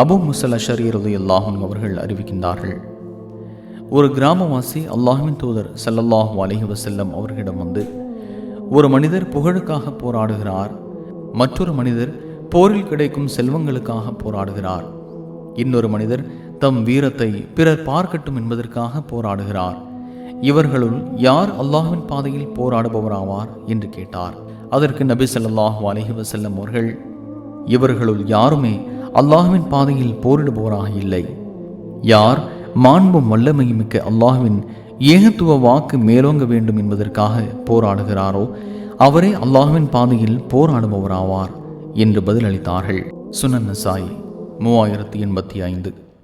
அபு முசல் அஷரீரது அல்லாஹும் அவர்கள் அறிவிக்கின்றார்கள். ஒரு கிராமவாசி அல்லாஹுவின் தூதர் சல்லல்லாஹு அலஹி வசல்லம் அவர்களிடம் வந்து ஒரு மனிதர் புகழுக்காக போராடுகிறார் மற்றொரு மனிதர் போரில் கிடைக்கும் செல்வங்களுக்காக போராடுகிறார். இன்னொரு மனிதர் தம் வீரத்தை பிறர் பார்க்கட்டும் என்பதற்காக போராடுகிறார். இவர்களுள் யார் அல்லாஹுவின் பாதையில் போராடுபவராவார்? என்று கேட்டார். அதற்கு நபி சல்லாஹு அலஹி வசல்லம் அவர்கள் இவர்களுள் யாருமே அல்லாஹ்வின் பாதையில் போரிடுபவராக இல்லை. யார் மாண்பும் வல்லமையும் மிக்க அல்லாஹ்வின் ஏகத்துவ வாக்கு மேலோங்க வேண்டும் என்பதற்காக போராடுகிறாரோ அவரே அல்லாஹ்வின் பாதையில் போராடுபவராவார் என்று பதிலளித்தார்கள். சுனன் சாய் மூவாயிரத்தி எண்பத்தி ஐந்து.